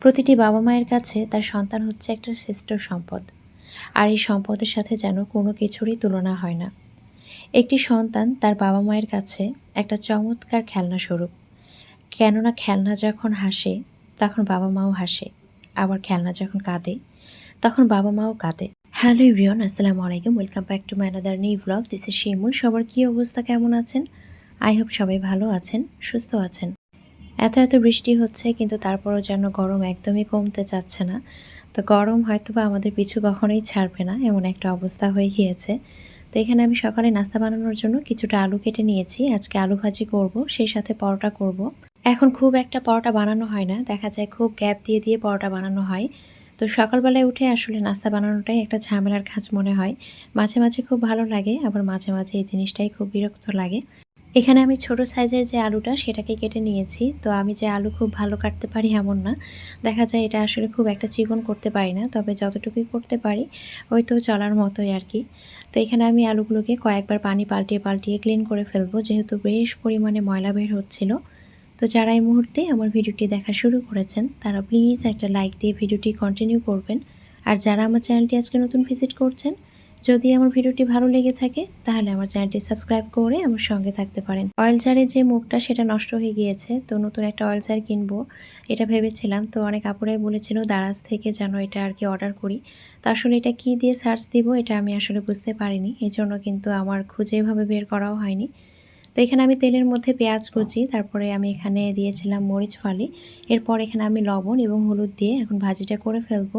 প্রতিটি বাবা মায়ের কাছে তার সন্তান হচ্ছে একটা শ্রেষ্ঠ সম্পদ। আর এই সম্পদের সাথে যেন কোনো কিছুরই তুলনা হয় না। একটি সন্তান তার বাবা মায়ের কাছে একটা চমৎকার খেলনা স্বরূপ। কেননা খেলনা যখন হাসে, তখন বাবা মাও হাসে। আবার খেলনা যখন কাঁদে, তখন বাবা মাও কাঁদে। হ্যালো ইভরিওন আসসালামু আলাইকুম। Welcome back to my another new blog this is Shimul. সবার কী অবস্থা? কেমন আছেন? আই হোপ সবাই ভালো আছেন, সুস্থ আছেন। এত এত বৃষ্টি হচ্ছে, কিন্তু তারপরও যেন গরম একদমই কমতে চাচ্ছে না। তো গরম হয়তো বা আমাদের পিছু কখনোই ছাড়বে না, এমন একটা অবস্থা হয়ে গিয়েছে। তো এখানে আমি সকালে নাস্তা বানানোর জন্য কিছুটা আলু কেটে নিয়েছি, আজকে আলু ভাজি করব, সেই সাথে পরোটা করব। এখন খুব একটা পরোটা বানানো হয় না, দেখা যায় খুব গ্যাপ দিয়ে দিয়ে পরোটা বানানো হয়। তো সকালবেলায় উঠে আসলে নাস্তা বানানোটাই একটা ঝামেলার কাজ মনে হয়। মাঝে মাঝে খুব ভালো লাগে, আবার মাঝে মাঝে এই জিনিসটাই খুব বিরক্ত লাগে। এখানে আমি ছোট সাইজের যে আলুটা সেটাকে কেটে নিয়েছি। তো আমি যে আলু খুব ভালো কাটতে পারি এমন না। দেখা যায় এটা আসলে খুব একটা চিকন করতে পারি না, তবে যতটুকুই করতে পারি, ওই তো চলার মতোই আর কি তো এখানে আমি আলুগুলোকে কয়েকবার পানি পাল্টিয়ে পাল্টিয়ে ক্লিন করে ফেলব, যেহেতু বেশ পরিমাণে ময়লা বের হচ্ছিল। তো যারা এই মুহূর্তে আমার ভিডিওটি দেখা শুরু করেছেন, তারা প্লিজ একটা লাইক দিয়ে ভিডিওটি কন্টিনিউ করবেন। আর যারা আমার চ্যানেলটি আজকে নতুন ভিজিট করছেন যদি আমার ভিডিওটি ভালো লেগে থাকে, তাহলে আমার চ্যানেলটি সাবস্ক্রাইব করে আমার সঙ্গে থাকতে পারেন। অয়েল জারের যে মুখটা সেটা নষ্ট হয়ে গিয়েছে, তো নতুন একটা অয়েল জার কিনবো, এটা ভেবেছিলাম। তো অনেক আপুরাই বলেছিল, দারাজ থেকে যেন এটা আর কি অর্ডার করি। তো আসলে এটা কি দিয়ে সার্চ দিব, এটা আমি আসলে বুঝতে পারিনি। এই জন্য কিন্তু আমার খুঁজে এভাবে বের করাও হয়নি। তো এখানে আমি তেলের মধ্যে পেঁয়াজ কুচি, তারপরে আমি এখানে দিয়েছিলাম মরিচ ফালি। এরপর এখানে আমি লবণ এবং হলুদ দিয়ে এখন ভাজিটা করে ফেলব।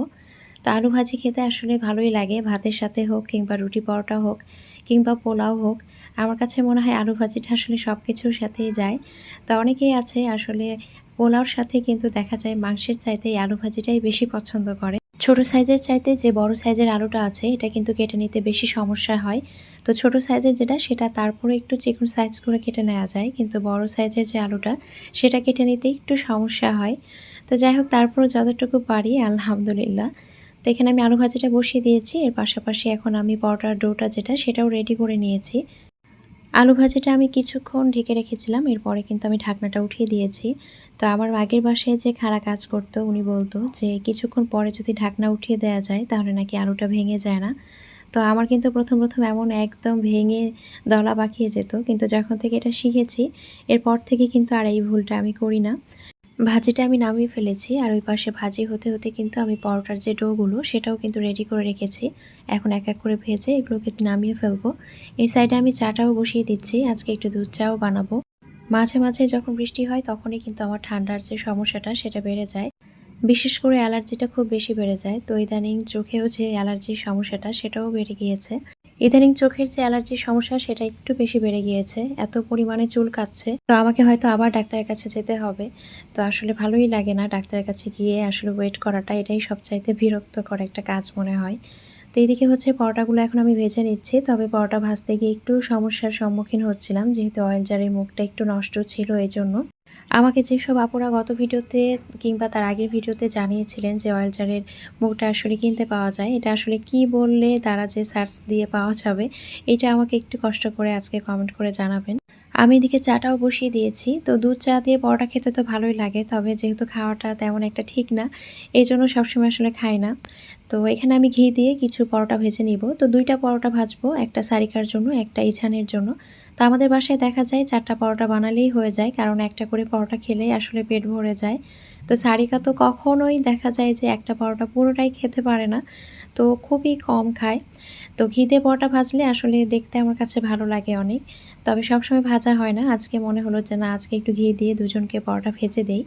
তো আলু ভাজি খেতে আসলে ভালোই লাগে। ভাতের সাথে হোক কিংবা রুটি পরোটা হোক কিংবা পোলাও হোক, আমার কাছে মনে হয় আলু ভাজিটা আসলে সব কিছুর সাথেই যায়। তো অনেকেই আছে আসলে পোলাওর সাথে কিন্তু দেখা যায় মাংসের চাইতে আলু ভাজিটাই বেশি পছন্দ করে। ছোট সাইজের চাইতে যে বড় সাইজের আলুটা আছে, এটা কিন্তু কেটে নিতে বেশি সমস্যা হয়। তো ছোট সাইজের যেটা, সেটা তারপরে একটু চিকন সাইজ করে কেটে নেওয়া যায়। কিন্তু বড় সাইজের যে আলুটা, সেটা কেটে নিতে একটু সমস্যা হয়। তো যাই হোক তারপরে যতটুকু পারি, আলহামদুলিল্লাহ। তো এখানে আমি আলু ভাজিটা বসিয়ে দিয়েছি। এর পাশাপাশি এখন আমি পরোটার ডোটা যেটা, সেটাও রেডি করে নিয়েছি। আলু ভাজিটা আমি কিছুক্ষণ ঢেকে রেখেছিলাম, এরপরে কিন্তু আমি ঢাকনাটা উঠিয়ে দিয়েছি। তো আমার আগের বাসায় যে খাড়া কাজ করতো, উনি বলতো যে, কিছুক্ষণ পরে যদি ঢাকনা উঠিয়ে দেওয়া যায়, তাহলে নাকি আলুটা ভেঙে যায় না। তো আমার কিন্তু প্রথম প্রথম এমন একদম ভেঙে দলা পাকিয়ে যেত। কিন্তু যখন থেকে এটা শিখেছি, এরপর থেকে কিন্তু আর এই ভুলটা আমি করি না। ভাজিটা আমি নামিয়ে ফেলেছি আর ওই পাশে ভাজি হতে হতে কিন্তু আমি পরোটার যে ডোগুলো সেটাও কিন্তু রেডি করে রেখেছি। এখন এক এক করে ভেজে এগুলোকে নামিয়ে ফেলব। এই সাইডে আমি চাটাও বসিয়ে দিচ্ছি, আজকে একটু দুধ চাও বানাবো। মাঝে মাঝে যখন বৃষ্টি হয় তখনই কিন্তু আমার ঠান্ডার যে সমস্যাটা সেটা বেড়ে যায়। বিশেষ করে অ্যালার্জিটা খুব বেশি বেড়ে যায়। তো ইদানিং চোখেও যে অ্যালার্জির সমস্যাটা সেটাও বেড়ে গিয়েছে। ইদানিং চোখের যে অ্যালার্জির সমস্যা, সেটা একটু বেশি বেড়ে গিয়েছে। এত পরিমাণে চুল কাচ্ছে তো আমাকে হয়তো আবার ডাক্তারের কাছে যেতে হবে। তো আসলে ভালোই লাগে না ডাক্তারের কাছে গিয়ে আসলে ওয়েট করাটা। এটাই সবচাইতে বিরক্তকর একটা কাজ মনে হয়। তো এইদিকে হচ্ছে পরোটাগুলো এখন আমি ভেজে নিচ্ছি। তবে পরোটা ভাজতে গিয়ে একটু সমস্যার সম্মুখীন হচ্ছিলাম। যেহেতু অয়েল জারের মুখটা একটু নষ্ট ছিল এই জন্য আমাকে যেসব আপুরা গত ভিডিওতে কিংবা তার আগের ভিডিওতে জানিয়েছিলেন যে অয়েল জারের মুখটা আসলে কিনতে পাওয়া যায়, এটা আসলে কি বললে তারা যে সার্চ দিয়ে পাওয়া যাবে, এটা আমাকে একটু কষ্ট করে আজকে কমেন্ট করে জানাবেন। আমি এদিকে চাটাও বসিয়ে দিয়েছি, তো দুধ চা দিয়ে পরোটা খেতে তো ভালোই লাগে, তবে যেহেতু খাওয়াটা তেমন একটা ঠিক না এই জন্য সবসময় আসলে খাই না। তো এখানে আমি ঘি দিয়ে কিছু পরোটা ভেজে নিব, তো দুইটা পরোটা ভাজবো, একটা সারিকার জন্য, একটা ইছানের জন্য। তো আমাদের বাসায় দেখা যায় চারটা পরোটা বানালেই হয়ে যায়, কারণ একটা করে পরোটা খেলেই আসলে পেট ভরে যায়। তো সারিকা তো কখনোই দেখা যায় যে একটা পরোটা পুরোটাই খেতে পারে না, তো খুবই কম খায়। তো ঘিতে পরোটা ভাজলে আসলে দেখতে আমার কাছে ভালো লাগে অনেক, তবে সবসময় ভাজা হয় না। আজকে মনে হলো যে না, আজকে একটু ঘি দিয়ে দুজনকে পরোটা ভেজে দেই।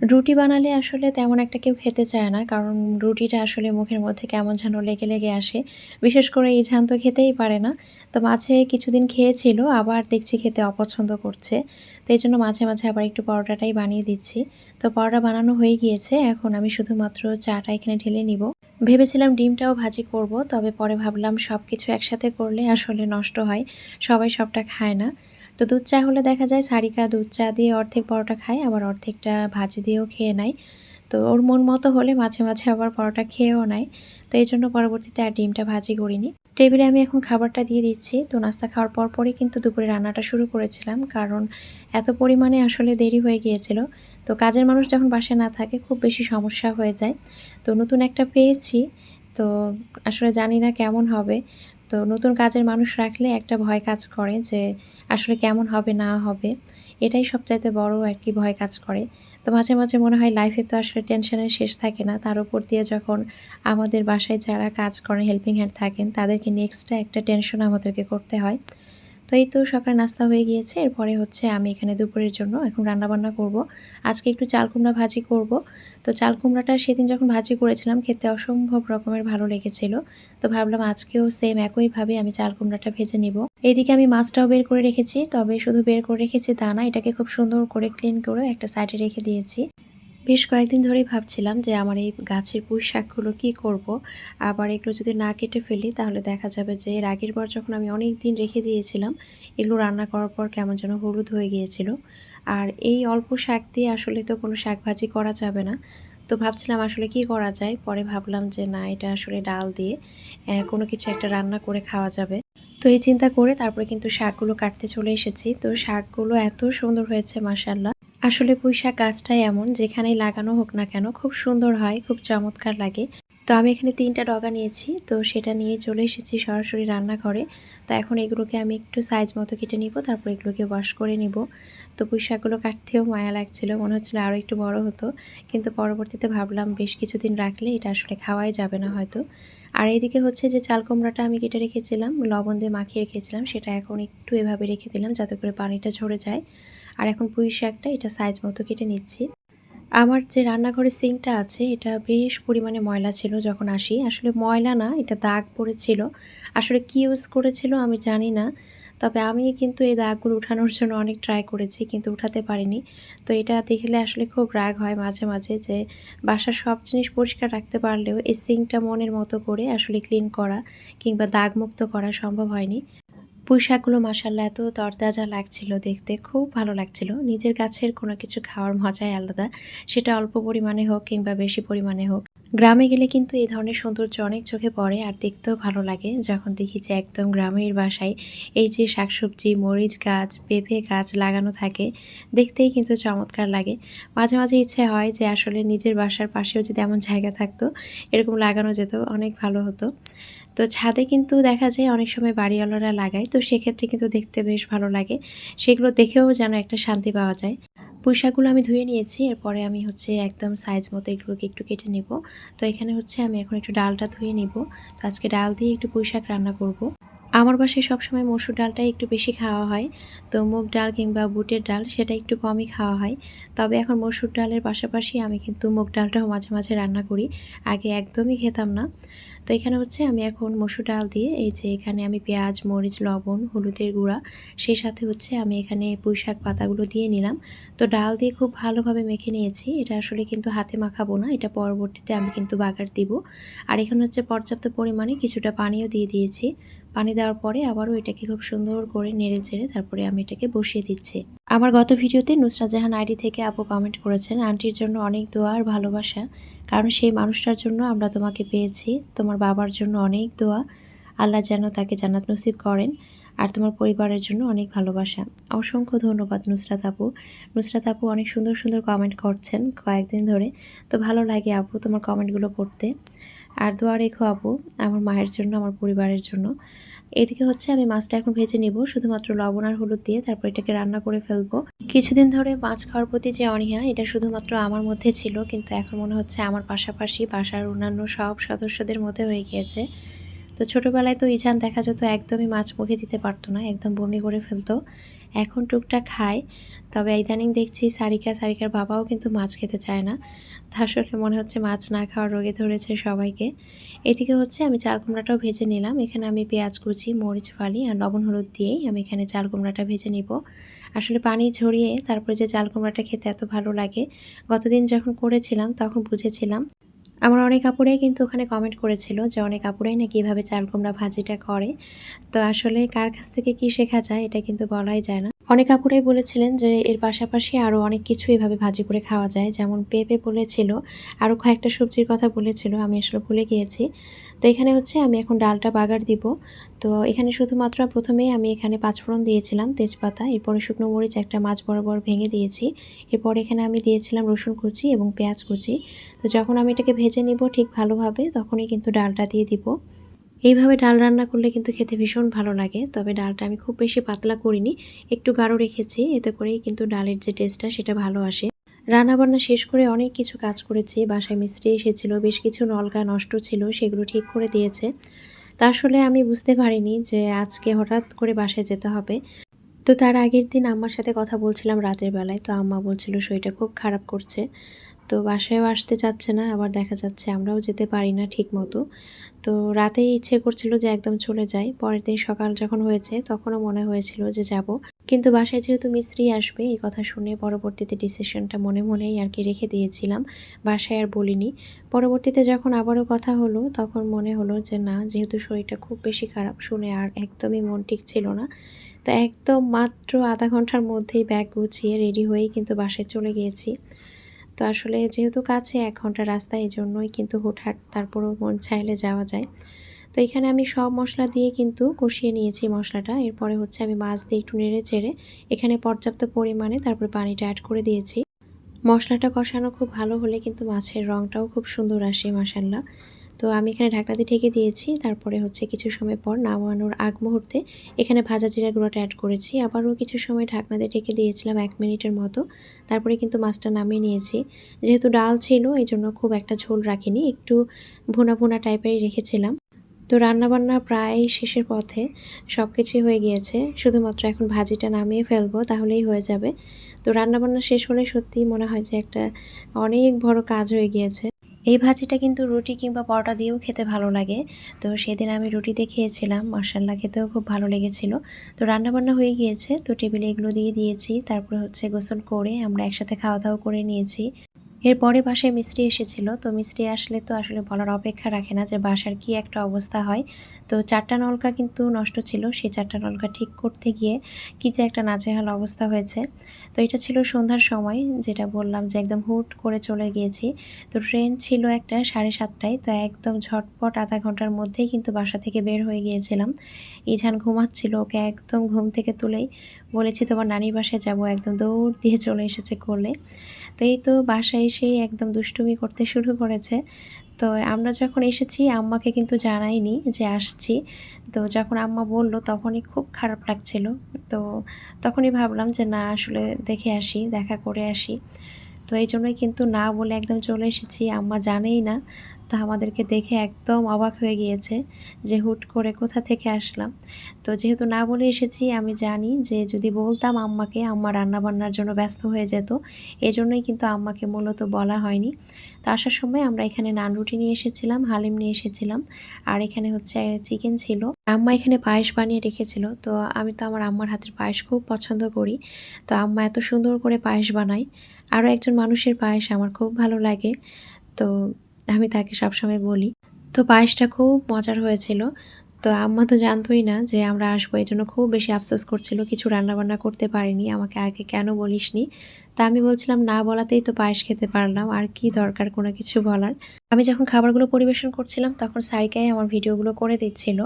রুটি বানালে আসলে তেমন একটা কেউ খেতে চায় না। কারণ রুটিটা আসলে মুখের মধ্যে কেমন যেন লেগে লেগে আসে। বিশেষ করে এই ঝান তো খেতেই পারে না। তো মাঝে কিছুদিন খেয়েছিল, আবার দেখছি খেতে অপছন্দ করছে। তো এই জন্য মাঝে মাঝে আবার একটু পরোটাটাই বানিয়ে দিচ্ছি। তো পরোটা বানানো হয়ে গিয়েছে, এখন আমি শুধুমাত্র চাটা এখানে ঢেলে নিব। ভেবেছিলাম ডিমটাও ভাজি করব, তবে পরে ভাবলাম সব কিছু একসাথে করলে আসলে নষ্ট হয়। সবাই সবটা খায় না। তো দুধ চা হলে দেখা যায় সারিকা দুধ চা দিয়ে অর্ধেক পরোটা খায়, আবার অর্ধেকটা ভাজি দিয়েও খেয়ে নেয়। তো ওর মন মতো হলে মাঝে মাঝে আবার পরোটা খেয়েও নেয়। তো এই জন্য পরবর্তীতে আর ডিমটা ভাজি করিনি। টেবিলে আমি এখন খাবারটা দিয়ে দিচ্ছি। তো নাস্তা খাওয়ার পর পরই কিন্তু দুপুরে রান্নাটা শুরু করেছিলাম, কারণ এত পরিমাণে আসলে দেরি হয়ে গিয়েছিল। তো কাজের মানুষ যখন বাসায় না থাকে, খুব বেশি সমস্যা হয়ে যায়। তো নতুন একটা পেয়েছি। তো আসলে জানি না কেমন হবে। তো নতুন কাজের মানুষ রাখলে একটা ভয় কাজ করে যে আসলে কেমন হবে, না হবে। এটাই সবচাইতে বড় আর কি ভয় কাজ করে। তো মাঝে মাঝে মনে হয় লাইফে তো আসলে টেনশনের শেষ থাকে না। তার উপর দিয়ে যখন আমাদের বাসায় যারা কাজ করেন হেল্পিং হ্যান্ড থাকেন, তাদেরকে নিয়ে এক্সট্রা একটা টেনশন আমাদেরকে করতে হয়। তো এই তো সকাল নাস্তা হয়ে গিয়েছে। এরপরে হচ্ছে আমি এখানে দুপুরের জন্য এখন রান্নাবান্না করব। আজকে একটু চাল কুমড়া ভাজি করব। তো চাল কুমড়াটা সেদিন যখন ভাজি করেছিলাম, খেতে অসম্ভব রকমের ভালো লেগেছিল। তো ভাবলাম আজকেও সেম একইভাবে আমি চাল কুমড়াটা ভেজে নিব। এইদিকে আমি মাছটাও বের করে রেখেছি, তবে শুধু বের করে রেখেছি দানা এটাকে খুব সুন্দর করে ক্লিন করে একটা সাইডে রেখে দিয়েছি। বেশ কয়েকদিন ধরেই ভাবছিলাম যে আমার এই গাছের পুঁই শাকগুলো কী করব। আবার এগুলো যদি না কেটে ফেলি, তাহলে দেখা যাবে যে এর আগের বার যখন আমি অনেক দিন রেখে দিয়েছিলাম, এগুলো রান্না করার পর কেমন যেন হলুদ হয়ে গিয়েছিল। আর এই অল্প শাক দিয়ে আসলে তো কোনো শাক ভাজি করা যাবে না। তো ভাবছিলাম আসলে কি করা যায়? পরে ভাবলাম যে না, এটা আসলে ডাল দিয়ে কোনো কিছু একটা রান্না করে খাওয়া যাবে। তো এই চিন্তা করে তারপরে কিন্তু শাকগুলো কাটতে চলে এসেছি। তো শাকগুলো এত সুন্দর হয়েছে মাসাল্লাহ আসলে পুঁইশাক গাছটাই এমন যেখানে লাগানো হোক না কেন, খুব সুন্দর হয়, খুব চমৎকার লাগে। তো আমি এখানে তিনটা ডগা নিয়েছি, তো সেটা নিয়ে চলে এসেছি সরাসরি রান্নাঘরে। তো এখন এগুলোকে আমি একটু সাইজ মতো কেটে নিব, তারপর এগুলোকে ওয়াশ করে নিব। তো পুঁইশাকগুলো কাটতেও মায়া লাগছিল, মনে হচ্ছিল আরও একটু বড় হতো। কিন্তু পরবর্তীতে ভাবলাম, বেশ কিছুদিন রাখলে এটা আসলে খাওয়াই যাবে না হয়তো। আর এইদিকে হচ্ছে যে চাল কুমড়াটা আমি কেটে রেখেছিলাম, লবণ দিয়ে মাখিয়ে রেখেছিলাম, সেটা এখন একটু এভাবে রেখে দিলাম, যাতে করে পানিটা ঝরে যায়। আর এখন পুঁই শাকটা এটা সাইজ মতো কেটে নিচ্ছি। আমার যে রান্নাঘরের সিঙ্কটা আছে, এটা বেশ পরিমাণে ময়লা ছিল যখন আসি। আসলে ময়লা না, এটা দাগ পড়েছিল। আসলে কি ইউজ করেছিল আমি জানি না, তবে আমি কিন্তু এই দাগগুলো উঠানোর জন্য অনেক ট্রাই করেছি, কিন্তু উঠাতে পারিনি। তো এটা দেখলে আসলে খুব রাগ হয় মাঝে মাঝে যে, বাসার সব জিনিস পরিষ্কার রাখতে পারলেও এই সিঙ্কটা মনের মতো করে আসলে ক্লিন করা কিংবা দাগমুক্ত করা সম্ভব হয়নি। পুঁই শাকগুলো মাসাল্লাহ এত তরতাজা লাগছিল দেখতে। খুব ভালো লাগছিল। নিজের গাছের কোনো কিছু খাওয়ার মজাই আলাদা। সেটা অল্প পরিমাণে হোক কিংবা বেশি পরিমাণে হোক। গ্রামে গেলে কিন্তু এই ধরনের সৌন্দর্য অনেক চোখে পড়ে আর দেখতেও ভালো লাগে। যখন দেখি যে একদম গ্রামের বাসায় এই যে শাকসবজি, মরিচ গাছ, পেঁপে গাছ লাগানো থাকে, দেখতেই কিন্তু চমৎকার লাগে। মাঝে মাঝে ইচ্ছে হয় যে আসলে নিজের বাসার পাশেও যদি এমন জায়গা থাকতো, এরকম লাগানো যেত, অনেক ভালো হতো। তো ছাদে কিন্তু দেখা যায় অনেক সময় বাড়িওয়ালারা লাগায়, তো সেক্ষেত্রে কিন্তু দেখতে বেশ ভালো লাগে। সেগুলো দেখেও যেন একটা শান্তি পাওয়া যায়। পোশাকগুলো আমি ধুয়ে নিয়েছি, এরপরে আমি হচ্ছে একদম সাইজ মতো এগুলোকে একটু কেটে নেব। তো এখানে হচ্ছে আমি এখন একটু ডালটা ধুয়ে নিব। তো আজকে ডাল দিয়ে একটু পোশাক রান্না করব। আমার বাসায় সবসময় মসুর ডালটাই একটু বেশি খাওয়া হয়। তো মুগ ডাল কিংবা বুটের ডাল সেটা একটু কমই খাওয়া হয়। তবে এখন মসুর ডালের পাশাপাশি আমি কিন্তু মুগ ডালটাও মাঝে মাঝে রান্না করি। আগে একদমই খেতাম না। তো এখানে হচ্ছে আমি এখন মসুর ডাল দিয়ে এই যে এখানে আমি পেঁয়াজ, মরিচ, লবণ, হলুদের গুঁড়া, সেই সাথে হচ্ছে আমি এখানে পুঁই শাক পাতাগুলো দিয়ে নিলাম। তো ডাল দিয়ে খুব ভালোভাবে মেখে নিয়েছি। এটা আসলে কিন্তু হাতে মাখাবো না। এটা পরবর্তীতে আমি কিন্তু বাগার দিব। আর এখানে হচ্ছে পর্যাপ্ত পরিমাণে কিছুটা পানিও দিয়ে দিয়েছি। পানি দেওয়ার পরে আবারও এটাকে খুব সুন্দর করে নেড়ে চেড়ে তারপরে আমি এটাকে বসিয়ে দিচ্ছি। আমার গত ভিডিওতে নুসরা জাহান আইডি থেকে আপু কমেন্ট করেছেন, আন্টির জন্য অনেক দোয়া আর ভালোবাসা, কারণ সেই মানুষটার জন্য আমরা তোমাকে পেয়েছি, তোমার বাবার জন্য অনেক দোয়া, আল্লাহ যেন তাকে জান্নাত নসিব করেন আর তোমার পরিবারের জন্য অনেক ভালোবাসা। অসংখ্য ধন্যবাদ নুসরাত আপু। নুসরাত আপু অনেক সুন্দর সুন্দর কমেন্ট করছেন কয়েকদিন ধরে। তো ভালো লাগে আপু তোমার কমেন্টগুলো পড়তে। আর দোয়া রেখো আপু, আমার মায়ের জন্য, আমার পরিবারের জন্য। এদিকে হচ্ছে আমি মাছটা এখন ভেজে নিব, শুধুমাত্র লবণ আর হলুদ দিয়ে তারপর এটাকে রান্না করে ফেলব। কিছুদিন ধরে মাছ খাওয়ার প্রতি যে অনীহা, এটা শুধুমাত্র আমার মধ্যে ছিল, কিন্তু এখন মনে হচ্ছে আমার পাশাপাশি বাসার অন্যান্য সব সদস্যদের মধ্যে হয়ে গিয়েছে। তো ছোটোবেলায় তো ইজান দেখা যেত একদমই মাছ মুখে দিতে পারতো না, একদম বমি করে ফেলতো। এখন টুকটাক খায়, তবে ইদানিং দেখছি সারিকা, সারিকার বাবাও কিন্তু মাছ খেতে চায় না। আসলে মনে হচ্ছে মাছ না খাওয়ার রোগে ধরেছে সবাইকে। এদিকে হচ্ছে আমি চাল কুমড়াটাও ভেজে নিলাম, এখানে আমি পেঁয়াজ কুচি, মরিচ ফালি আর লবণ হলুদ দিয়েই আমি এখানে চাল কুমড়াটা ভেজে নিব। আসলে পানি ঝরিয়ে তারপরে যে চাল কুমড়াটা খেতে এত ভালো লাগে, গতদিন যখন করেছিলাম তখন বুঝেছিলাম আমার অনেক আপুরাই কিন্তু ওখানে কমেন্ট করেছিল যে অনেক আপুরাই নাকি এভাবে চাল কুমড়া ভাজিটা করে। তো আসলে কার কাছ থেকে কি শেখা যায় এটা কিন্তু বলাই যায় না। অনেক আপুরাই বলেছিলেন যে এর পাশাপাশি আরও অনেক কিছু এভাবে ভাজি করে খাওয়া যায়। যেমন পেঁপে বলেছিল আরও কয়েকটা সবজির কথা বলেছিল, আমি আসলে ভুলে গিয়েছি। তো এখানে হচ্ছে আমি এখন ডালটা বাগার দিব। তো এখানে শুধুমাত্র প্রথমেই আমি এখানে পাঁচফোড়ন দিয়েছিলাম তেজপাতা, এরপরে শুকনো মরিচ, একটা মাছ বরাবর ভেঙে দিয়েছি। এরপর এখানে আমি দিয়েছিলাম রসুন কুচি এবং পেঁয়াজ কুচি। তো যখন আমি এটাকে ভেজে নিব ঠিক ভালোভাবে, তখনই কিন্তু ডালটা দিয়ে দিব। এইভাবে ডাল রান্না করলে কিন্তু খেতে ভীষণ ভালো লাগে, তবে ডালটা আমি খুব বেশি পাতলা করিনি, একটু গাঢ় রেখেছি, এতে করেই কিন্তু ডালের যে টেস্টটা সেটা ভালো আসে। রান্নাবান্না শেষ করে অনেক কিছু কাজ করেছি। বাসায় মিস্ত্রি এসেছিল, বেশ কিছু নলকা নষ্ট ছিল, সেগুলো ঠিক করে দিয়েছে। তা আসলে আমি বুঝতে পারিনি যে আজকে হঠাৎ করে বাসায় যেতে হবে। তো তার আগের দিন আম্মার সাথে কথা বলছিলাম রাতের বেলায়। তো আম্মা বলছিল, শরীরটা খুব খারাপ করছে। তো বাসায়ও আসতে চাচ্ছে না, আবার দেখা যাচ্ছে আমরাও যেতে পারি না ঠিক মতো তো রাতেই ইচ্ছে করছিল যে একদম চলে যাই। পরের দিন সকাল যখন হয়েছে, তখনও মনে হয়েছিল যে যাব। কিন্তু বাসায় যেহেতু মিস্ত্রি আসবে, এই কথা শুনে পরবর্তীতে ডিসিশনটা মনে মনেই আর কি রেখে দিয়েছিলাম। বাসায় আর বলিনি। পরবর্তীতে যখন আবারও কথা হলো, তখন মনে হলো যে না, যেহেতু শরীরটা খুব বেশি খারাপ, শুনে আর একদমই মন ঠিক ছিল না। তো একদম মাত্র আধা ঘণ্টার মধ্যেই ব্যাগ গুছিয়ে রেডি হয়েই কিন্তু বাসায় চলে গিয়েছি। তো আসলে যেহেতু কাছে এক ঘণ্টা রাস্তা এই জন্যই কিন্তু হুটহাট তারপরও মন চাইলে যাওয়া যায়। তো এখানে আমি সব মশলা দিয়ে কিন্তু কষিয়ে নিয়েছি মশলাটা। এরপরে হচ্ছে আমি মাছ দিয়ে একটু নেড়ে চেড়ে এখানে পর্যাপ্ত পরিমাণে তারপরে পানিটা অ্যাড করে দিয়েছি। মশলাটা কষানো খুব ভালো হলে কিন্তু মাছের রঙটাও খুব সুন্দর আসে মাসাল্লাহ তো আমি এখানে ঢাকনা দিয়ে ঢেকে দিয়েছি। তারপরে হচ্ছে কিছু সময় পর নামানোর আগ মুহূর্তে এখানে ভাজা জিরা গুঁড়োটা অ্যাড করেছি। আবারও কিছু সময় ঢাকনা দিয়ে ঢেকে দিয়েছিলাম এক মিনিটের মতো। তারপরে কিন্তু মাছটা নামিয়ে নিয়েছি। যেহেতু ডাল ছিল এই জন্য খুব একটা ঝোল রাখিনি। একটু ভুনা ভুনা টাইপেরই রেখেছিলাম। তো রান্নাবান্না প্রায় শেষের পথে সব কিছুই হয়ে গিয়েছে। শুধুমাত্র এখন ভাজিটা নামিয়ে ফেলব, তাহলেই হয়ে যাবে। তো রান্নাবান্না শেষ হলে সত্যিই মনে হয় যে একটা অনেক বড় কাজ হয়ে গিয়েছে। এই ভাজিটা কিন্তু রুটি কিংবা পরোটা দিয়েও খেতে ভালো লাগে। তো সেদিন আমি রুটিতে খেয়েছিলাম মার্শাল্লাহ খেতেও খুব ভালো লেগেছিল। তো রান্নাবান্না হয়ে গিয়েছে, তো টেবিলে এগুলো দিয়ে দিয়েছি। তারপরে হচ্ছে গোসল করে আমরা একসাথে খাওয়া দাওয়া করে নিয়েছি। এরপরে বাসায় মিস্ত্রি এসেছিল। তো মিস্ত্রি আসলে তো আসলে বলার অপেক্ষা রাখে না যে বাসার কি একটা অবস্থা হয়। তো চারটা নলকা কিন্তু নষ্ট ছিল। সেই চারটা নলকা ঠিক করতে গিয়ে কী যে একটা নাজেহাল অবস্থা হয়েছে। তো এটা ছিল সন্ধ্যার সময়, যেটা বললাম যে একদম হুট করে চলে গিয়েছি। তো ট্রেন ছিল একটা সাড়ে সাতটায়, তো একদম ঝটপট আধা ঘণ্টার মধ্যেই কিন্তু বাসা থেকে বের হয়ে গিয়েছিলাম। ইঝান ঘুমাচ্ছিল ওকে একদম ঘুম থেকে তুলেই বলেছি, তোমার নানির বাসায় যাব। একদম দৌড় দিয়ে চলে এসেছে করলে তো এই তো বাসায় এসেই একদম দুষ্টুমি করতে শুরু করেছে। তো আমরা যখন এসেছি, আম্মাকে কিন্তু জানাইনি যে আসছি। তো যখন আম্মা বলল, তখনই খুব খারাপ লাগছিল। তো তখনই ভাবলাম যে, না, আসলে দেখে আসি, দেখা করে আসি। তো এই জন্যই কিন্তু না বলে একদম চলে এসেছি। আম্মা জানেই না। তো আমাদেরকে দেখে একদম অবাক হয়ে গিয়েছে যে হুট করে কোথা থেকে আসলাম। তো যেহেতু না বলে এসেছি, আমি জানি যে যদি বলতাম আম্মাকে আম্মা রান্নাবান্নার জন্য ব্যস্ত হয়ে যেত, এজন্যই কিন্তু আম্মাকে মূলত বলা হয়নি। তো আসার সময় আমরা এখানে নান রুটি নিয়ে এসেছিলাম, হালিম নিয়ে এসেছিলাম, আর এখানে হচ্ছে চিকেন ছিল। আম্মা এখানে পায়েস বানিয়ে রেখেছিল, তো আমি তো আমার আম্মার হাতের পায়েস খুব পছন্দ করি। তো আম্মা এত সুন্দর করে পায়েস বানায়। আরও একজন মানুষের পায়েস আমার খুব ভালো লাগে। তো আমি তাকে সবসময় বলি। তো পায়েসটা খুব মজার হয়েছিল। তো আম্মা তো জানতোই না যে আমরা আসব, এই জন্য খুব বেশি আফসোস করছিল। কিছু রান্নাবান্না করতে পারিনি, আমাকে আগে কেন বলিসনি? তা আমি বলছিলাম, না বলাতেই তো পায়েস খেতে পারলাম, আর কি দরকার কোনো কিছু বলার? আমি যখন খাবারগুলো পরিবেশন করছিলাম, তখন সারিকাই আমার ভিডিওগুলো করে দিচ্ছিল।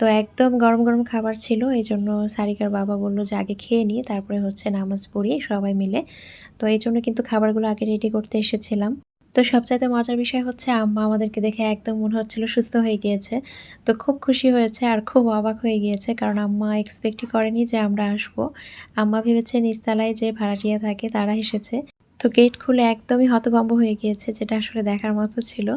তো একদম গরম গরম খাবার ছিল, এই জন্য সারিকার বাবা বলল যে আগে খেয়ে নিই তারপরে হচ্ছে নামাজ পড়ি সবাই মিলে। তো এই জন্য কিন্তু খাবারগুলো আগে রেডি করতে এসেছিলাম। তো সবচাইতে মজার বিষয় হচ্ছে আম্মা আমাদেরকে দেখে একদম মনে হচ্ছিল সুস্থ হয়ে গিয়েছে। তো খুব খুশি হয়েছে আর খুব অবাক হয়ে গিয়েছে কারণ আম্মা এক্সপেক্টই করেনি যে আমরা আসব। আম্মা ভেবেছে নিচতলায় যে ভাড়াটিয়া থাকে তারা এসেছে। তো গেট খুলে একদমই হতভম্ব হয়ে গিয়েছে, যেটা আসলে দেখার মতো ছিল।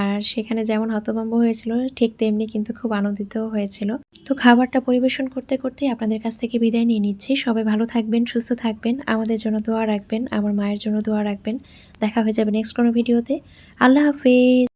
আর সেখানে যেমন হতভম্ব হয়েছিল, ঠিক তেমনি কিন্তু খুব আনন্দিতও হয়েছিল। তো খাবারটা পরিবেশন করতে করতে আপনাদের কাছ থেকে বিদায় নিয়ে নিচ্ছি। সবাই ভালো থাকবেন, সুস্থ থাকবেন, আমাদের জন্য দোয়া রাখবেন, আমার মায়ের জন্য দোয়া রাখবেন। দেখা হয়ে যাবে নেক্সট কোনো ভিডিওতে আল্লাহ হাফিজ।